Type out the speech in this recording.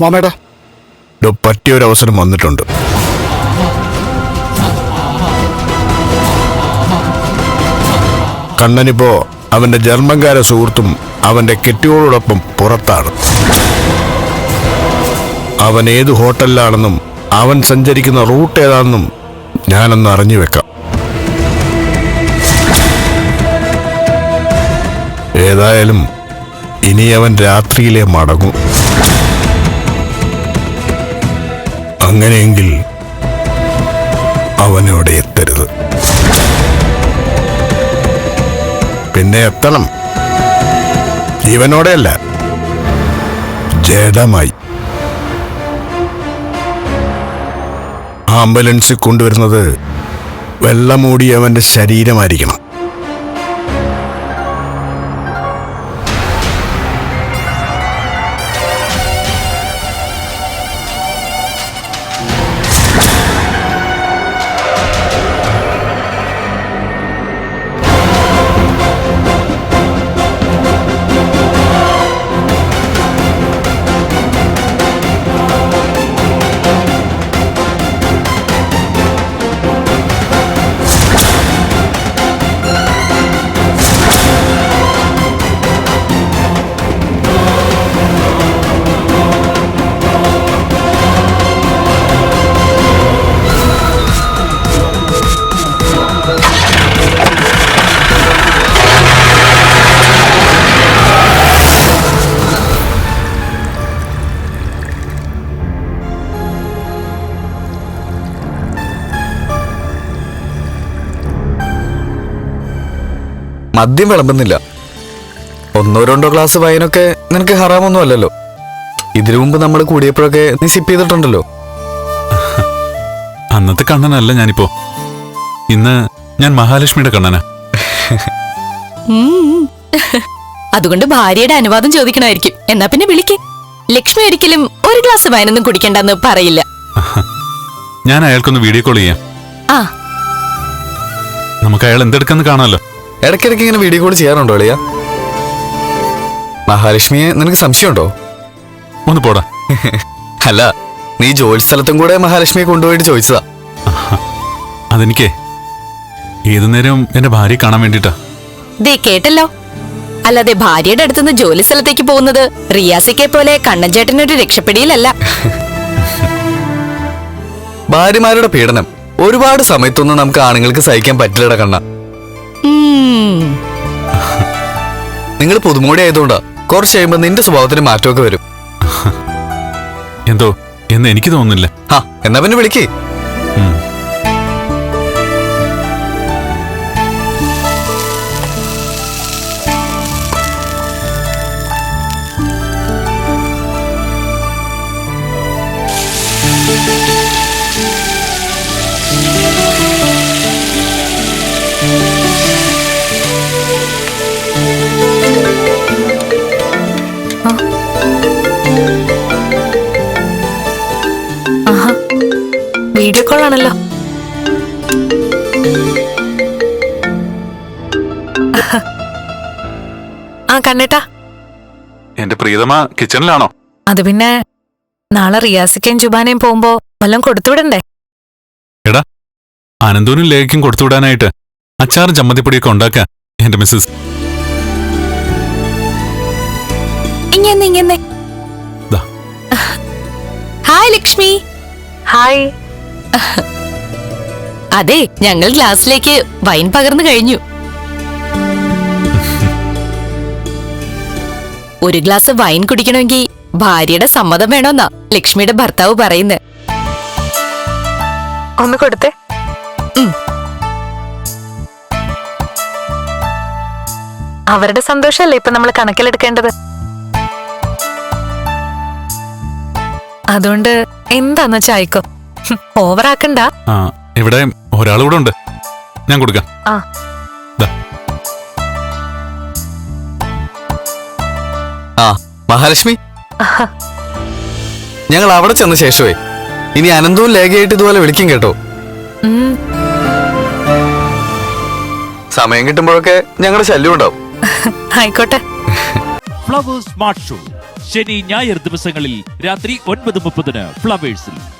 മാമേടാ. പറ്റിയൊരവസരം വന്നിട്ടുണ്ട്. കണ്ണനിപ്പോ അവന്റെ ജർമ്മൻകാര സുഹൃത്തും അവന്റെ കെട്ടിയോടൊപ്പം പുറത്താണ്. അവൻ ഏത് ഹോട്ടലിലാണെന്നും അവൻ സഞ്ചരിക്കുന്ന റൂട്ട് ഏതാണെന്നും ഞാനൊന്ന് അറിഞ്ഞു വെക്കാം. ഏതായാലും ഇനി അവൻ രാത്രിയിലെ മടങ്ങും. അങ്ങനെയെങ്കിൽ അവനോടെ എത്തരുത്. പിന്നെ എത്തണം. ജീവനോടെയല്ല ജഡമായി. ആംബുലൻസിൽ കൊണ്ടുവരുന്നത് വെള്ളമൂടിയവന്റെ ശരീരമായിരിക്കണം. മദ്യം വിളമ്പുന്നില്ല. ഒന്നോ രണ്ടോ ഗ്ലാസ് വൈനൊക്കെ നിനക്ക് ഹറാമൊന്നും അല്ലല്ലോ. ഇതിനു മുമ്പ് നമ്മൾ കൂടിയപ്പോഴൊക്കെ നീ സിപ്പ് ചെയ്തിട്ടുണ്ടല്ലോ. അന്നത്തെ കണ്ണനല്ല ഞാനിപ്പോ. ഇന്ന് ഞാൻ മഹാലക്ഷ്മിയുടെ കണ്ണനാ. ഉം. അതുകൊണ്ട് ഭാര്യയുടെ അനുവാദം ചോദിക്കണമായിരിക്കും. എന്നാ പിന്നെ വിളിക്ക്. ലക്ഷ്മി ഒരിക്കലും ഒരു ഗ്ലാസ് വൈനൊന്നും കുടിക്കണ്ടെന്ന് പറയില്ല. ഞാൻ അയാൾക്കൊന്ന് വീഡിയോ കോൾ ചെയ്യാം. ആ. നമുക്ക് അയാൾ എന്തെടുക്കാന്ന് കാണാമല്ലോ. ഇടയ്ക്കിടയ്ക്ക് ഇങ്ങനെ വീഡിയോ കോൾ ചെയ്യാറുണ്ടോ അളിയ? മഹാലക്ഷ്മിയെ നിനക്ക് സംശയമുണ്ടോ? ഒന്ന് പോടാ. അല്ല നീ ജോലി സ്ഥലത്തും കൂടെ മഹാലക്ഷ്മിയെ കൊണ്ടുപോയിട്ട് ചോദിച്ചതാ. അതെനിക്കേ. ഏതു നേരം എന്റെ ഭാര്യ കാണാൻ വേണ്ടിട്ടാ ദേ കേട്ടല്ലോ. അല്ലാതെ ഭാര്യയുടെ അടുത്തുനിന്ന് ജോലി സ്ഥലത്തേക്ക് പോകുന്നത് റിയാസിക്കെ പോലെ കണ്ണൻ ചേട്ടനൊരു രക്ഷപ്പെടിയിലല്ല. ഭാര്യമാരുടെ പീഡനം ഒരുപാട് സമയത്തൊന്നും നമുക്ക് ആണുങ്ങൾക്ക് സഹിക്കാൻ പറ്റില്ലട കണ്ണ. നിങ്ങൾ പുതുമോടി ആയതുകൊണ്ടാ കുറച്ച് കഴിയുമ്പോ നിന്റെ സ്വഭാവത്തിന് മാറ്റമൊക്കെ വരും. എന്തോ എന്ന് എനിക്ക് തോന്നുന്നില്ല. ആ എന്നാ പിന്നെ വിളിക്കേ. ആണല്ലോ ആ കണ്ണേട്ടാ. എന്റെ പ്രീതമ കിച്ചണിലാണോ? അത് പിന്നെ നാളെ റിയാസിക്കയും ജുബാനയും പോകുമ്പോ വല്ലതും കൊടുത്തുവിടണ്ടേ? എടാ അനന്തൂനും ലേഖയ്ക്കും കൊടുത്തുവിടാനായിട്ട് അച്ചാറും ചമ്മന്തിപ്പൊടിയൊക്കെ ഉണ്ടാക്ക എന്റെ മിസ്സസ് ഇങ്ങനെ ഇങ്ങനെ ദാ. ഹായ് ലക്ഷ്മി. ഹായ്. അതെ ഞങ്ങൾ ഗ്ലാസ്സിലേക്ക് വൈൻ പകർന്നു കഴിഞ്ഞു. ഒരു ഗ്ലാസ് വൈൻ കുടിക്കണമെങ്കിൽ ഭാര്യയുടെ സമ്മതം വേണമെന്നാ ലക്ഷ്മിയുടെ ഭർത്താവ് പറയുന്നത് ഒന്ന് കൊടുത്തേ. അവരുടെ സന്തോഷമല്ലേ ഇപ്പൊ നമ്മൾ കണക്കിലെടുക്കേണ്ടത്? അതുകൊണ്ട് എന്താന്ന് വെച്ചാ ആയിക്കോ? ഹും, ഓവറാക്കണ്ട. ആ ഇവിടെ ഒരാൾ കൂടെ ഉണ്ട്. ഞാൻ കൊടുക്കാം. ആ. ദാ. ആ മഹാലക്ഷ്മി? ഞങ്ങൾ അവിടെ ചെന്ന ശേഷമേ ഇനി അനന്തവും ലേഖയായിട്ട് ഇതുപോലെ വിളിക്കും കേട്ടോ. സമയം കിട്ടുമ്പോഴൊക്കെ ഞങ്ങളുടെ ശല്യം ഉണ്ടാവും. ആയിക്കോട്ടെ. Flowers smart show. ശനി ഞായർ ദിവസങ്ങളിൽ രാത്രി ഒൻപത് മുപ്പതിന് ഫ്ലവേഴ്സിൽ.